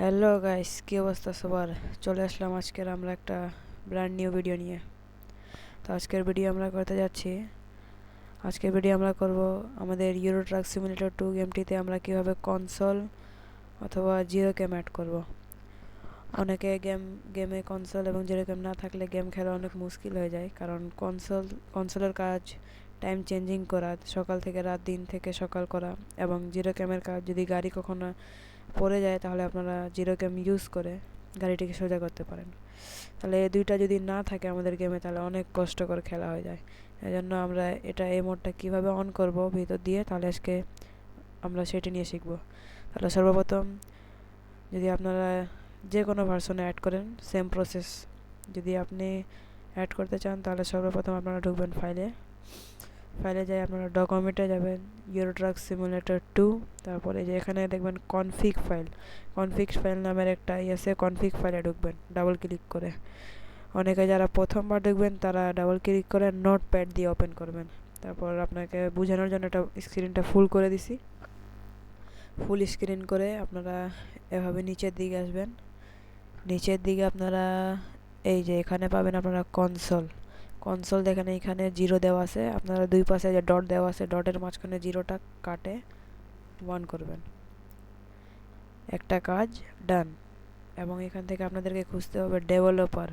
Hello guys কী অবস্থা সবার? চলে আসলাম আজকের আমরা একটা ব্র্যান্ড নিউ ভিডিও নিয়ে। তো আজকের ভিডিও আমরা করতে যাচ্ছি। আজকের ভিডিও আমরা করব আমাদের ইউরো ট্রাক সিমুলেটর টু গেমটিতে আমরা কীভাবে কনসোল অথবা জিরো গেম অ্যাড করব। অনেকে গেম গেমে কনসোল এবং জিরো গেম না থাকলে গেম খেলা অনেক মুশকিল হয়ে যায়, কারণ কনসোল কনসোলের কাজ টাইম চেঞ্জিং করা, সকাল থেকে রাত, দিন থেকে সকাল করা এবং জিরো গেমের কাজ যদি গাড়ি কখনো পড়ে যায় তাহলে আপনারা জিরো গেম ইউজ করে গাড়িটিকে সোজা করতে পারেন। তাহলে এই দুইটা যদি না থাকে আমাদের গেমে তাহলে অনেক কষ্টকর খেলা হয়ে যায়। এই জন্য আমরা এটা এই মোডটা কীভাবে অন করব ভিতর দিয়ে তাহলে আজকে আমরা সেটি নিয়ে শিখব। তাহলে সর্বপ্রথম যদি আপনারা যে কোনো ভার্সনে অ্যাড করেন সেম প্রসেস যদি আপনি অ্যাড করতে চান তাহলে সর্বপ্রথম আপনারা ঢুকবেন ফাইলে ফাইলে যাই, আপনারা ডকুমেন্টে যাবেন ইউরো ট্রাক সিমুলেটর টু তারপরে যে এখানে দেখবেন কনফিগ ফাইল কনফিগ ফাইল নামের একটা ইয়েসে কনফিগ ফাইলে ঢুকবেন ডাবল ক্লিক করে। অনেকে যারা প্রথমবার ঢুকবেন তারা ডাবল ক্লিক করে নোট প্যাড দিয়ে ওপেন করবেন। তারপর আপনাকে বোঝানোর জন্য একটা স্ক্রিনটা ফুল করে দিছি। ফুল স্ক্রিন করে আপনারা এভাবে নিচের দিকে আসবেন। নিচের দিকে আপনারা এই যে এখানে পাবেন আপনারা কনসোল কনসোল দেখেন এখানে জিরো দেওয়া আছে। আপনারা দুই পাশে যে ডট দেওয়া আছে ডটের মাঝখানে জিরোটা কাটে ওয়ান করবেন। একটা কাজ ডান এবং এখান থেকে আপনাদেরকে খুঁজতে হবে ডেভেলপার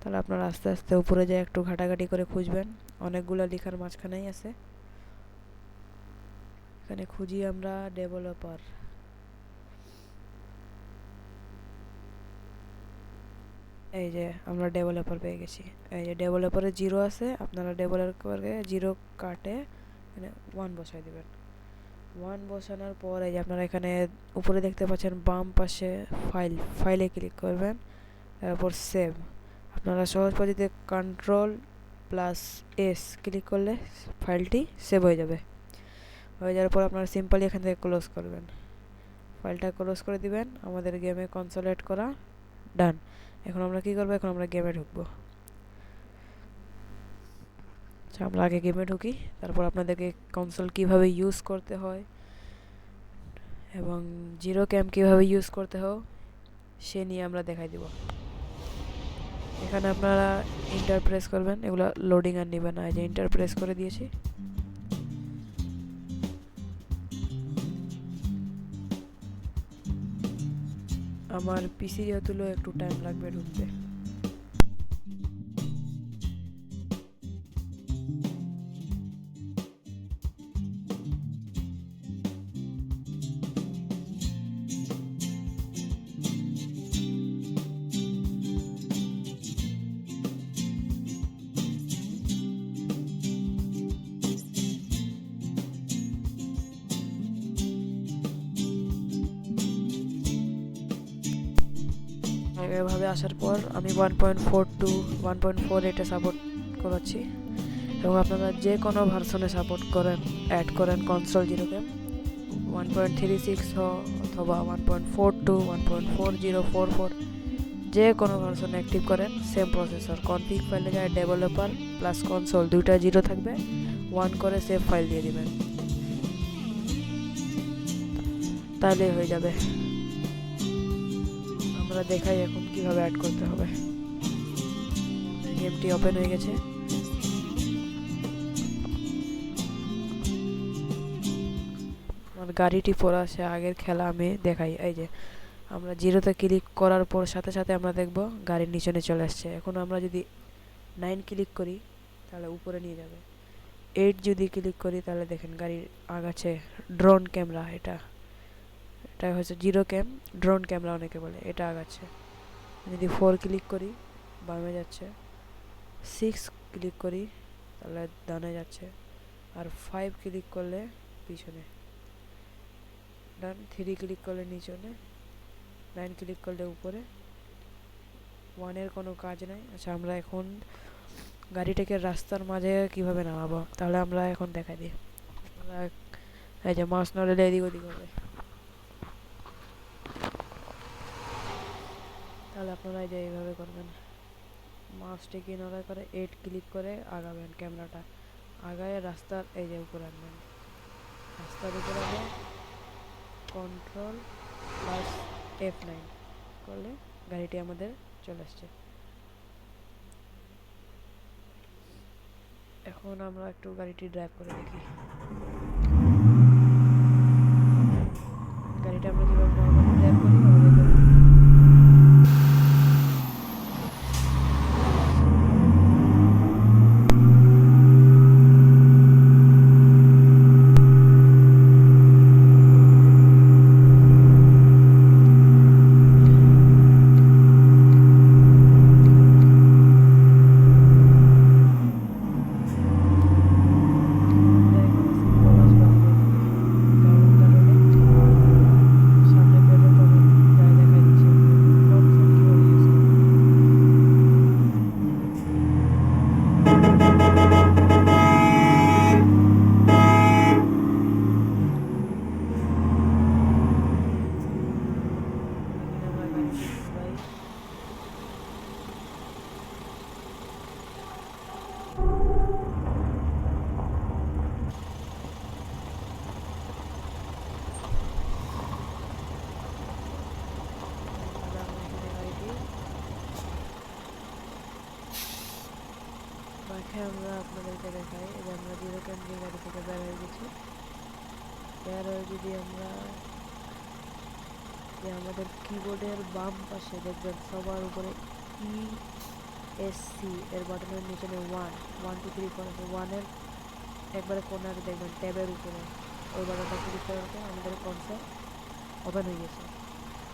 তাহলে আপনারা আস্তে আস্তে উপরে যায় একটু ঘাটাঘাটি করে খুঁজবেন। অনেকগুলো লেখার মাঝখানেই আছে। এখানে খুঁজি আমরা ডেভেলপার এই যে আমরা ডেভেলপার পেয়ে গেছি। এই যে ডেভেলপারে জিরো আছে, আপনারা ডেভেলপারকে জিরো কাটে মানে ওয়ান বসাই দেবেন। ওয়ান বসানোর পর এই যে আপনারা এখানে উপরে দেখতে পাচ্ছেন, বাম পাশে ফাইল ফাইলে ক্লিক করবেন, তারপর সেভ আপনারা সহজ পদ্ধতিতে কন্ট্রোল প্লাস এস ক্লিক করলে ফাইলটি সেভ হয়ে যাবে। হয়ে যাওয়ার পর আপনারা সিম্পলি এখান থেকে ক্লোজ করবেন। ফাইলটা ক্লোজ করে দিবেন, আমাদের গেমে কনসোলেট করা ডান এখন আমরা কি করব? এখন আমরা গেমে ঢুকবো। আচ্ছা আমরা আগে গেমে ঢুকি, তারপর আপনাদেরকে কনসোল কীভাবে ইউজ করতে হয় এবং জিরো ক্যাম কীভাবে ইউজ করতে হয়, সে নিয়ে আমরা দেখাই দিব। এখানে আপনারা ইন্টার প্রেস করবেন, এগুলো লোডিং আর নেবেন না যে ইন্টার প্রেস করে দিয়েছি। আমার পিসি যেহেতু একটু টাইম লাগবে ঢুকতে। এভাবে আসার পর আমি one point four two one point four এটা সাপোর্ট করাচ্ছি। এবং আপনারা যে কোনো ভার্সনে সাপোর্ট করেন অ্যাড করেন console zero game one point three six অথবা one point four two one point four zero four four যে কোনো ভার্সনে অ্যাক্টিভ করেন সেম প্রসেসর কনফিগ ফাইলে যায় ডেভেলপার প্লাস কনসোল দুইটা জিরো থাকবে। ওয়ান করে সেভ ফাইল দিয়ে দেবেন। তাহলে হয়ে যাবে। আমরা দেখাই এখন কীভাবে অ্যাড করতে হবে। গেমটি ওপেন হয়ে গেছে। আমার গাড়িটি পড়া আছে, আগের খেলা আমি দেখাই। এই যে, আমরা জিরোতে ক্লিক করার পর সাথে সাথে আমরা দেখব গাড়ির নিচনে চলে আসছে। এখন আমরা যদি নাইন ক্লিক করি, তাহলে উপরে নিয়ে যাবে। এইট যদি ক্লিক করি, তাহলে দেখেন গাড়ির আগাছে ড্রোন ক্যামেরা এটা। এটা হচ্ছে জিরো ক্যাম, ড্রোন ক্যামেরা অনেকে বলে, এটা আগাচ্ছে। যদি ফোর ক্লিক করি, বামে যাচ্ছে। সিক্স ক্লিক করি, তাহলে ডানে যাচ্ছে। আর ফাইভ ক্লিক করলে পিছনে। ডান থ্রি ক্লিক করলে নিচনে। নাইন ক্লিক করলে উপরে। ওয়ানের কোনো কাজ নাই। আচ্ছা আমরা এখন গাড়িটাকে রাস্তার মাঝে কীভাবে নামাবো? তাহলে আমরা এখন দেখাই দিই। এই যে মাছ নড়লে এদিক ওদিক হবে। তাহলে আপনারা এই যে এইভাবে করবেন। মাউসটিকে নড়াই করে এইট ক্লিক করে আগাবেন ক্যামেরাটা। আগায় রাস্তার এই যে উপরে আনবেন। রাস্তার উপরে আগে কন্ট্রোল প্লাস এফ নাইন করলে গাড়িটি আমাদের চলে আসছে। এখন আমরা একটু গাড়িটি ড্রাইভ করে দেখি। গাড়িটা আমরা যেভাবে ড্রাইভ করি ওভাবে করব। এটা এখন simple আসবে আমাদের। কারণ কারণে সামনে পেট্রোল পাম্পে গাড়ি দেখাই দিচ্ছে ফ্রন্ট ফ্রন্ট কীভাবে ইউজ করব এখানে আমরা গাড়িটি ঘুরাই তাহলে আমরা এখানে গাড়িটি মাঠে আপনাদেরকে দেখাই এই যে আমরা জিরো ক্যান্ডি গাড়ি থেকে বের হয়ে গেছি। বের হয়ে যদি আমরা যে আমাদের কিবোর্ডের বাম পাশে দেখবেন সবার উপরে ই এস সি এর বাটনের নিচে one one two three four আছে ওয়ানের একবারে কোনারে দেখবেন ট্যাবের উপরে। ওই বাটনটা ক্লিক করার পর আমাদের কনসোল ওপেন হয়ে গেছে।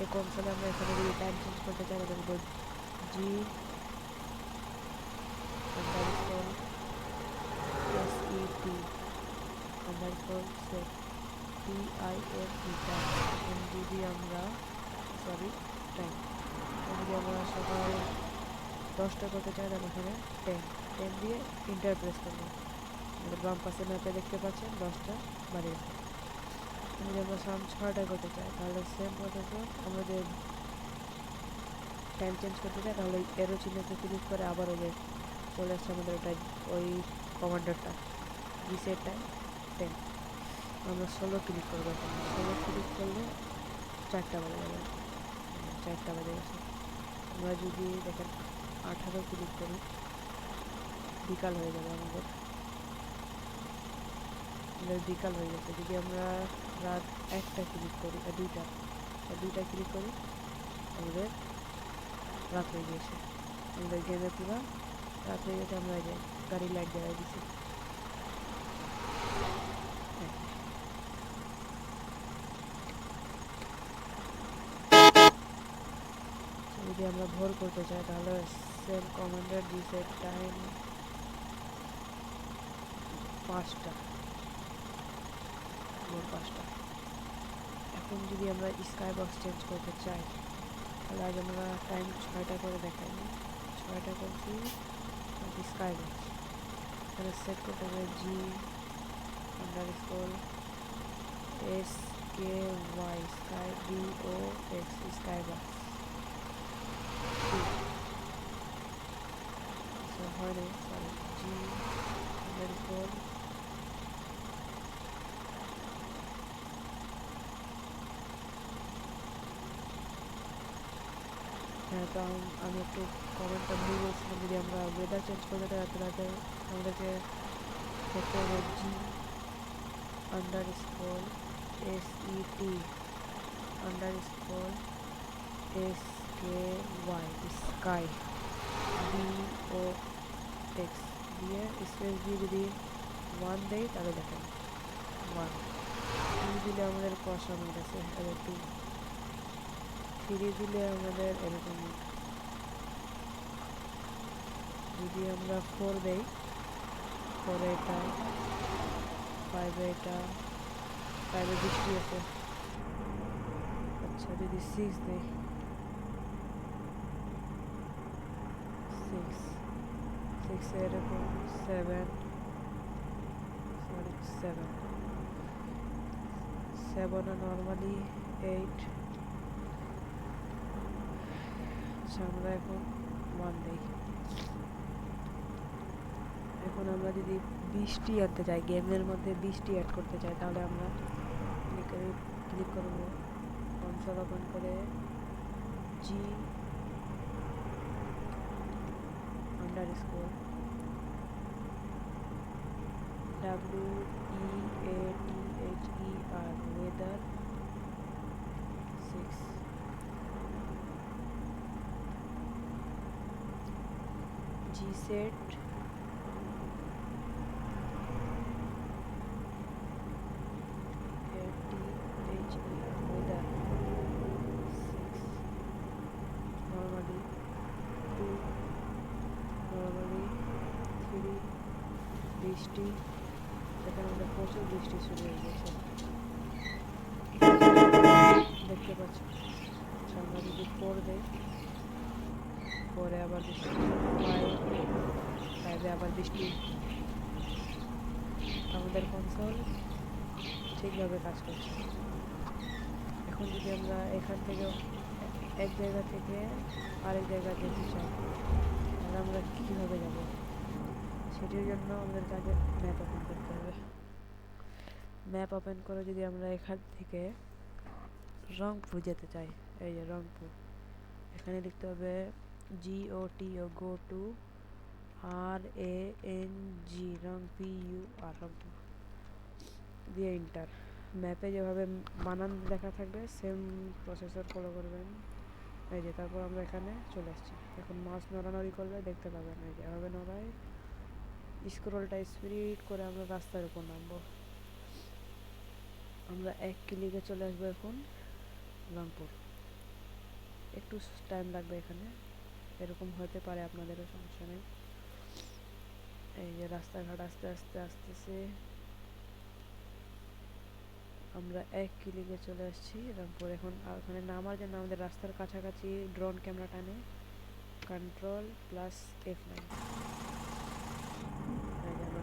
এই কনসোলে আমরা এখানে যদি টাইম চেঞ্জ করতে চাই লিখব G T underscore set, T I N E time এখন যদি আমরা, সরি টাইম যদি আমরা সকাল দশটা করতে চাই তাহলে এখানে টেন। টেন দিয়ে ইন্টার প্রেস করব। আমাদের বাম পাশে ম্যাপে দেখতে পাচ্ছেন, দশটা বাড়ি গেছে যদি আমরা সাম ছয়টা করতে চাই, তাহলে সেম প্রসেসে আমাদের টাইম চেঞ্জ করতে চাই, তাহলে এরো চিহ্নতে ক্লিক করে আবার যে চলে আসছে আমাদের ওটা ওই কমান্ডারটা টাইম টেন আমরা ষোলো ক্লিক করব এখন। ষোলো ক্লিক করলে চারটা বাজে যাবে। হুম, চারটা বাজে গেছে। আমরা যদি দেখেন আঠারো ক্লিক করি বিকাল হয়ে যাবে আমাদের। বিকাল হয়ে গেছে। যদি আমরা রাত একটা ক্লিক করি দুইটা দুইটা ক্লিক করি আমাদের রাত হয়ে গিয়েছে। আমাদের গেমে পুরো রাত হয়ে গেছে আমরা এই যে গাড়ি লাইট জ্বালাই দিছি হ্যাঁ। তো যদি আমরা ভোর করতে চাই, তাহলে সেম কমান্ডার রিসেট টাইম পাঁচটা। ভোর পাঁচটা। এখন যদি আমরা স্কাই বক্স চেঞ্জ করতে চাই, তাহলে আজ আমরা টাইম ছয়টা করে দেখাই। ছয়টা করছি স্কাই বক্স তাহলে সেট করতে হবে G underscore S K Y sky B O X sky box হয় সরি জি আন্ডার স্কোর হ্যাঁ তো আম- আমি একটু কমেন্টটা ভুল বলছিলাম যদি আমরা ওয়েদার চেঞ্জ করতে চাই তাহলে আমাদেরকে করতে হবে G underscore S E T underscore S K Y sky B O X দিয়ে স্পেস দিয়ে যদি ওয়ান দেই, তাহলে দেখেন ওয়ান টু দিলে আমাদের কষা মিট আছে? এবার টু থ্রি দিলে আমাদের এরকম যদি আমরা ফোর দেই ফোর এটা ফাইভে এটা ফাইভে বৃষ্টি আছে আচ্ছা যদি সিক্স দেই সিক্স সিক্সে এরকম সেভেন সরি সেভেন সেভেনে নর্মালি এইট আমরা এখন ওয়ান দিই এখন আমরা যদি বৃষ্টি আনতে চাই গেমের মধ্যে বৃষ্টি অ্যাড করতে চাই তাহলে আমরা ক্লিক ক্লিক করব। কনসোল ওপেন করে G underscore W E A T H E R weather six G set A T H E R weather six normally two normally three বৃষ্টি, এখানে আমাদের প্রচুর বৃষ্টি শুরু হয়ে গেছে। দেখতে পাচ্ছি আমরা যদি পড়বে পরে আবার বৃষ্টি ফাইভে আবার বৃষ্টি। আমাদের কনসোল ঠিকভাবে কাজ করছে। এখন যদি আমরা এখান থেকে এক জায়গা থেকে আরেক জায়গা যেতে চাই, তাহলে আমরা কীভাবে যাব? সেটির জন্য আমাদের কাছে ম্যাপ ওপেন করতে হবে। ম্যাপ ওপেন করে যদি আমরা এখান থেকে রংপুর যেতে চাই, এই যে রংপুর, এখানে লিখতে হবে G O T O go to R A N G Rang P U R Rangpur. দিয়ে ইন্টার ম্যাপে যেভাবে বানান লেখা থাকবে সেম প্রসেসর ফলো করবেন। এই যে তারপর আমরা এখানে চলে আসছি। এখন মাছ নড়ানড়ি করলে দেখতে পাবেন, এই যে এভাবে নড়াই স্ক্রলটা স্পিড করে আমরা রাস্তার উপর নামবো। আমরা এক ক্লিকে চলে আসব এখন রংপুর। একটু টাইম লাগবে এখানে। এরকম হতে পারে, আপনাদেরও সমস্যা নেই। এই যে রাস্তাঘাট আস্তে আস্তে, আসতেছে। আমরা এক ক্লিকে চলে আসছি রংপুর। এখন ওখানে নামার জন্য আমাদের রাস্তার কাছাকাছি ড্রোন ক্যামেরা টানে। কন্ট্রোল প্লাস এফ নাইন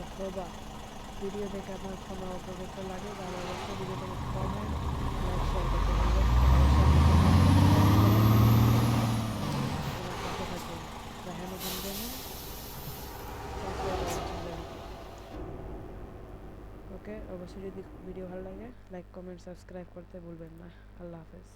অথবা ভিডিও দেখে আপনার কোনো উপযুক্ত লাগে, তাহলে অবশ্যই ভিডিওতে কমেন্ট, লাইক, শেয়ার করতে পারবেন ওকে অবশ্যই যদি ভিডিও ভালো লাগে, লাইক, কমেন্ট, সাবস্ক্রাইব করতে ভুলবেন না। আল্লাহ হাফেজ।